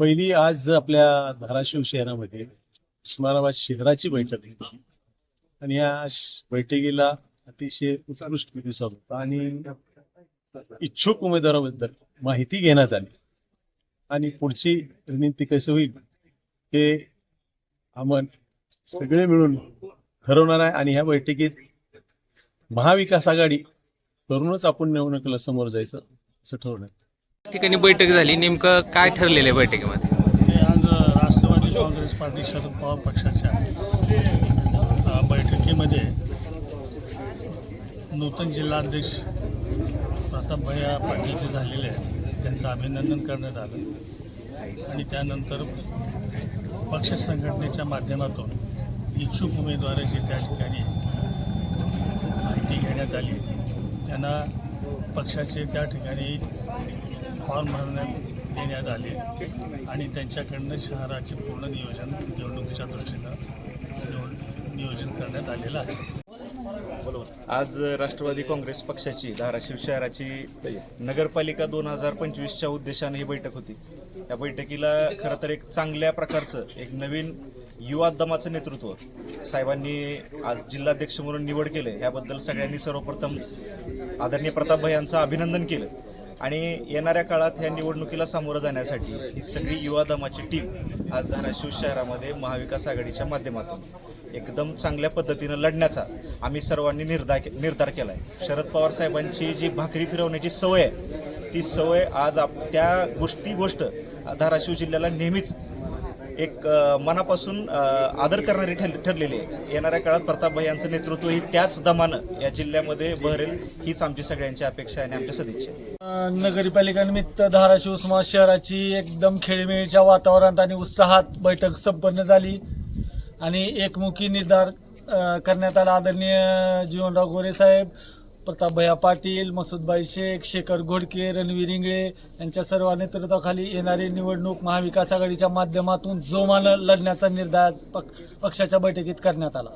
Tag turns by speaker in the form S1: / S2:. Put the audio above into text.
S1: पहिली आज आपल्या धाराशिव शहरामध्ये उस्मानाबाद शहराची बैठक होती. आणि या बैठकीला अतिशय उत्कृष्ट प्रतिसाद होता आणि इच्छुक उमेदवाराबद्दल माहिती घेण्यात आली. आणि पुढची रणनीती कशी होईल हे आपण सगळे मिळून ठरवणार आहे. आणि ह्या बैठकीत महाविकास आघाडी करूनच आपण निवडणुकीला समोर जायचं असं ठरवण्यात
S2: ठिकाणी बैठक झाली. नेमकं काय ठरलेलं आहे बैठकीमध्ये?
S3: हे आज राष्ट्रवादी काँग्रेस पार्टी शरद पवार पक्षाच्या बैठकीमध्ये नूतन जिल्हाध्यक्ष प्रतापभैया पाटील जे झालेले आहेत त्यांचं अभिनंदन करण्यात आलं. आणि त्यानंतर पक्ष संघटनेच्या माध्यमातून इच्छुक उमेदवाराची त्या ठिकाणी माहिती घेण्यात आली त्यांना पक्षाचे त्या ठिकाणी फॉर्म भरण्यात देण्यात आले आणि त्यांच्याकडनं शहराचे पूर्ण नियोजन निवडणुकीच्या दृष्टीनं नियोजन करण्यात आलेलं आहे.
S4: आज राष्ट्रवादी काँग्रेस पक्षाची धाराशिव शहराची नगरपालिका दोन हजार पंचवीसच्या उद्देशाने ही बैठक होती. या बैठकीला खरं तर एक चांगल्या प्रकारचं एक नवीन युवा दमाचं नेतृत्व साहेबांनी आज जिल्हाध्यक्ष म्हणून निवड केलं. याबद्दल सगळ्यांनी सर्वप्रथम आदरणीय प्रतापभाई यांचं अभिनंदन केलं. आणि येणाऱ्या काळात ह्या निवडणुकीला सामोरं जाण्यासाठी ही सगळी युवा दमाची टीम आज धाराशिव शहरामध्ये महाविकास आघाडीच्या माध्यमातून एकदम चांगल्या पद्धतीनं लढण्याचा आम्ही सर्वांनी निर्धार निर्धार केला आहे शरद पवार साहेबांची जी भाकरी फिरवण्याची सवय आहे ती सवय आज आप त्या गोष्टी गोष्ट धाराशिव जिल्ह्याला नेहमीच एक मनापासून आदर करणारी ठर ठरलेली आहे. येणाऱ्या काळात प्रतापभाई यांचं नेतृत्व ही त्याच दमानं या जिल्ह्यामध्ये बहरेल हीच आमची सगळ्यांची अपेक्षा आहे आणि आमच्या सदिच्छा नगरपालिका
S5: निमित्त धाराशिव उस्मा शहराची एकदम खेळीमेळीच्या वातावरणात आणि उत्साहात बैठक संपन्न झाली आणि एकमुखी निर्धार करण्यात आला आदरणीय जीवनराव गोरे साहेब. प्रतापभया पाटील मसूदबाई शेख शेखर घोडके रणवीर इंगळे यांच्या सर्व नेतृत्वाखाली येणारी निवडणूक महाविकास आघाडीच्या माध्यमातून जोमानं लढण्याचा निर्धार पक- पक्षाच्या बैठकीत करण्यात आला.